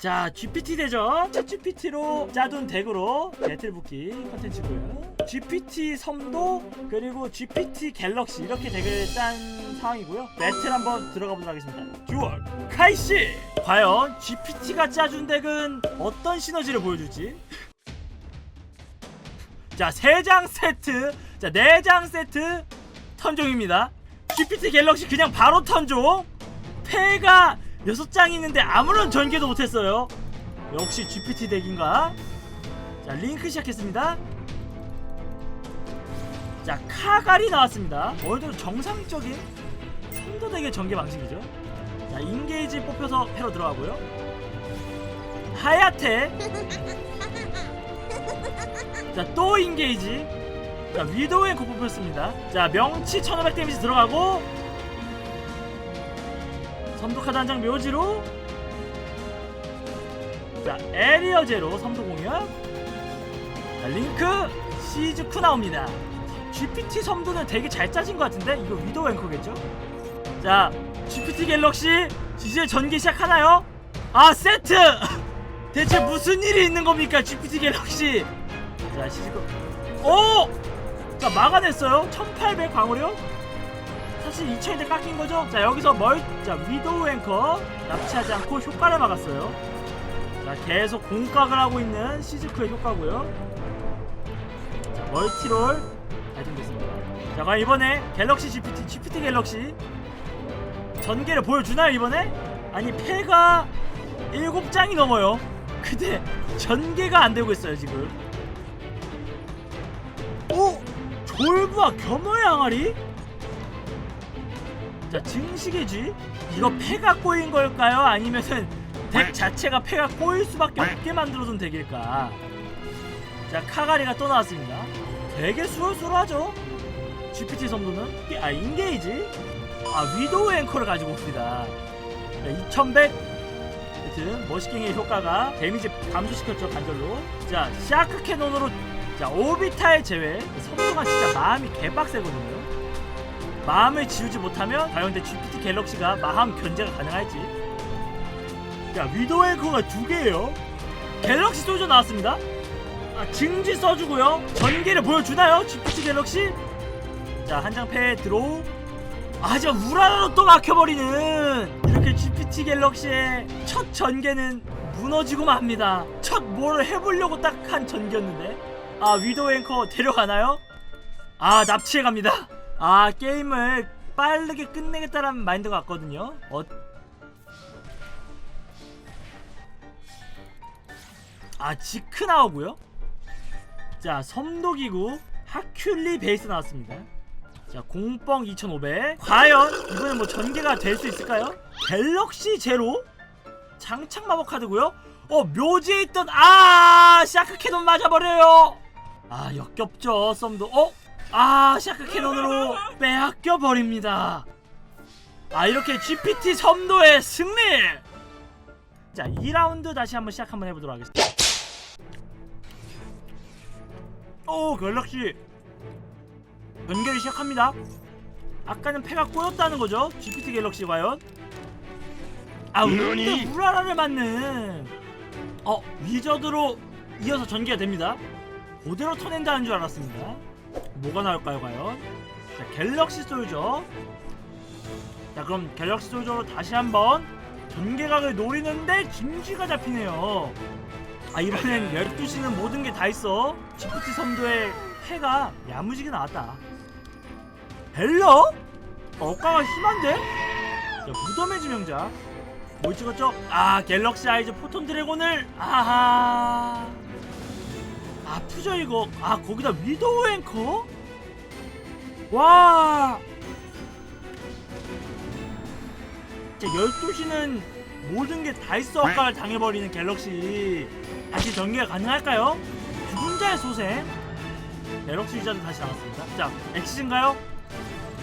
자 GPT 대전. 챗 GPT로 짜둔 덱으로 배틀북기 컨텐츠고요. GPT 섬도 그리고 GPT 갤럭시. 이렇게 덱을 짠 상황이고요. 배틀 한번 들어가 보도록 하겠습니다. 듀얼 카이시 과연 GPT가 짜준 덱은 어떤 시너지를 보여줄지? 자, 세장 세트. 자, 네장 세트 턴종입니다. GPT 갤럭시 그냥 바로 턴종. 패가 여섯 장 있는데 아무런 전개도 못했어요. 역시 GPT 덱인가? 자, 링크 시작했습니다. 자, 카갈이 나왔습니다. 정도 정상적인 선도 덱의 전개 방식이죠. 자, 인게이지 뽑혀서 패로 들어가고요. 하야테 자, 또 인게이지. 자, 위도우 앵커 뽑혔습니다. 자, 명치 1500 데미지 들어가고 선도 카드 한 장 묘지로 자, 에리어 제로 선도 공연 자, 링크 시즈쿠 나옵니다. GPT 섬도는 되게 잘 짜진 것 같은데 이거 위도우 앵커겠죠? 자, GPT 갤럭시 이제 전개 시작하나요? 아, 세트! 대체 무슨 일이 있는 겁니까, GPT 갤럭시? 자 시즈코 오! 자 막아냈어요 1800 광우력 사실 2000인데 깎인 거죠 자 여기서 멀, 자 위도우 앵커 납치하지 않고 효과를 막았어요 자 계속 공각을 하고 있는 시즈크의 효과고요 자 멀티롤 발동됐습니다 자 과연 이번에 갤럭시 GPT GPT 갤럭시 전개를 보여주나요 이번에? 아니 패가 7장이 넘어요 근데 전개가 안 되고 있어요 지금 오! 졸부와 겸허의 항아리? 자 증식의 쥐? 이거 패가 꼬인 걸까요? 아니면은 덱 자체가 패가 꼬일 수밖에 없게 만들어둔 덱일까? 자 카가리가 또 나왔습니다 되게 수월수월하죠? GPT 정도는 아 인게이지? 아 위도우 앵커를 가지고 옵니다 자, 2100 하여튼 머시킹의 효과가 데미지 감소시켰죠 관절로 자 샤크 캐논으로 자 오비탈 제외 선수가 진짜 마음이 개빡세거든요 마음을 지우지 못하면 과연 내 GPT 갤럭시가 마음 견제가 가능할지. 자 위도우 앵커가 두 개예요? 갤럭시 소주 나왔습니다. 아, 증지 써주고요. 전개를 보여주나요? GPT 갤럭시? 자 한 장패 들어오 아, 하지만 우라라로 또 막혀버리는. 이렇게 GPT 갤럭시의 첫 전개는 무너지고 맙니다. 첫뭘 해보려고 딱 한 전개였는데. 아 위도우 앵커 데려가나요? 아 납치해 갑니다 아 게임을 빠르게 끝내겠다라는 마인드가 같거든요. 어... 아 지크 나오고요. 자 섬도기구 하큘리 베이스 나왔습니다. 자 공뻥 2500 과연 이번엔 뭐 전개가 될 수 있을까요? 갤럭시 제로? 장착 마법 카드고요. 어 묘지에 있던 아 샤크 캐논 맞아버려요. 아 역겹죠 썸도. 어? 아 샤크 캐논으로 빼앗겨 버립니다. 아 이렇게 GPT 섬도의 승리! 자 2라운드 다시 한번 시작 한번 해보도록 하겠습니다. 오 갤럭시. 연결이 시작합니다. 아까는 패가 꼬였다는 거죠? GPT 갤럭시 과연? 아 근데 우라라를 맞는 어 위저드로 이어서 전개가 됩니다. 그대로 터낸다는 줄 알았습니다 뭐가 나올까요 과연? 자 갤럭시 솔저. 자 그럼 갤럭시 솔저로 다시 한번 전개각을 노리는데 진지가 잡히네요. 아 이번엔 12시는 모든 게 다 있어. GPT 선도의 패가 야무지게 나왔다. 벨러? 억가가 심한데? 자 무덤의 지명자. 뭘 찍었죠? 아 갤럭시 아이즈 포톤 드래곤을. 아하 아프죠 이거? 아 거기다 위도우 앵커? 와! 자, 12시는 모든 게다 있어. 효과를 당해버리는 갤럭시. 다시 전개가 가능할까요? 죽은 자의 소생 갤럭시 유저도 다시 나왔습니다. 자 엑시즈인가요?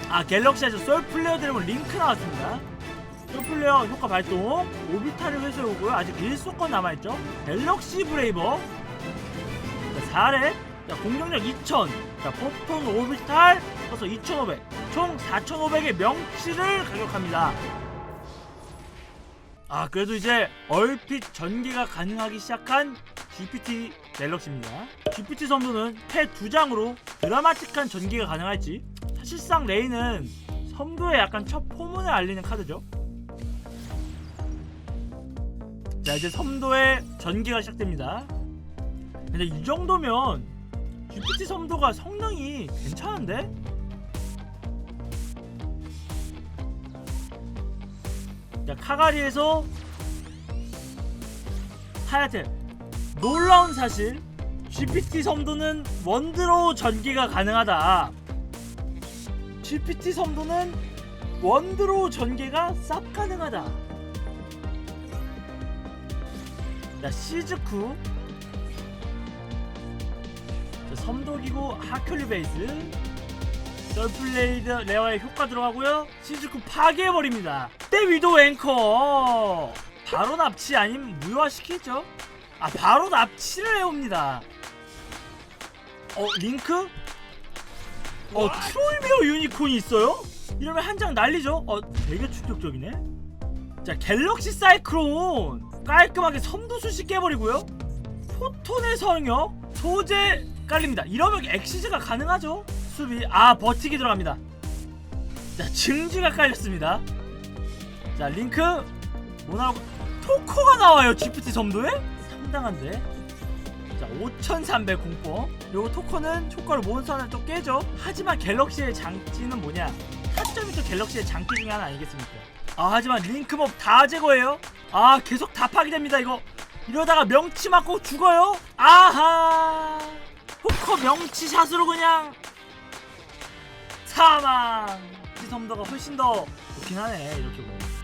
아 갤럭시 아이즈 솔 플레어 드래곤 링크 나왔습니다. 솔 플레어 효과 발동. 오비탈을 회수해오고요. 아직 1소권 남아있죠? 갤럭시 브레이버. 자 4렙 자 공격력 2000자 포톤 오비탈 써서 2500 총 4500의 명치를 가격합니다 아 그래도 이제 얼핏 전개가 가능하기 시작한 GPT 갤럭시입니다. GPT 섬도는 패 두 장으로 드라마틱한 전개가 가능할지 사실상 레이는 섬도의 약간 첫 포문을 알리는 카드죠. 자 이제 섬도의 전개가 시작됩니다. 근데 이 정도면 GPT 섬도가 성능이 괜찮은데? 자 카가리에서 하야테 놀라운 사실 GPT 섬도는 원드로우 전개가 가능하다. GPT 섬도는 원드로우 전개가 쌉 가능하다. 자 시즈쿠 자, 섬도기구 하큘리 베이스. 썰플레이드 레어의 효과 들어가고요. 시즈쿠 파괴해버립니다. 때 위도 앵커. 바로 납치 아님 무효화시키죠? 아 바로 납치를 해옵니다. 어 링크? 어 트롤베어 유니콘이 있어요? 이러면 한 장 날리죠? 어 되게 충격적이네. 자 갤럭시 사이클론. 깔끔하게 섬도수시 깨버리고요. 포톤의 성역 소재 깔립니다. 이러면 엑시즈가 가능하죠? 수비. 아 버티기 들어갑니다. 자 증지가 깔렸습니다. 자 링크. 뭐 나오고? 토코가 나와요 GPT 섬도에? 상당한데? 자 5300 공포 요거 토커는 효과를 몬스터 하나 또 깨죠. 하지만 갤럭시의 장치는 뭐냐? 타점이 또 갤럭시의 장기 중에 하나 아니겠습니까? 아 하지만 링크몹 다 제거해요. 아 계속 다 파괴됩니다 이거. 이러다가 명치 맞고 죽어요? 아하 호커 명치 샷으로 그냥 사망. 이 섬도가 훨씬 더 좋긴 하네 이렇게 보면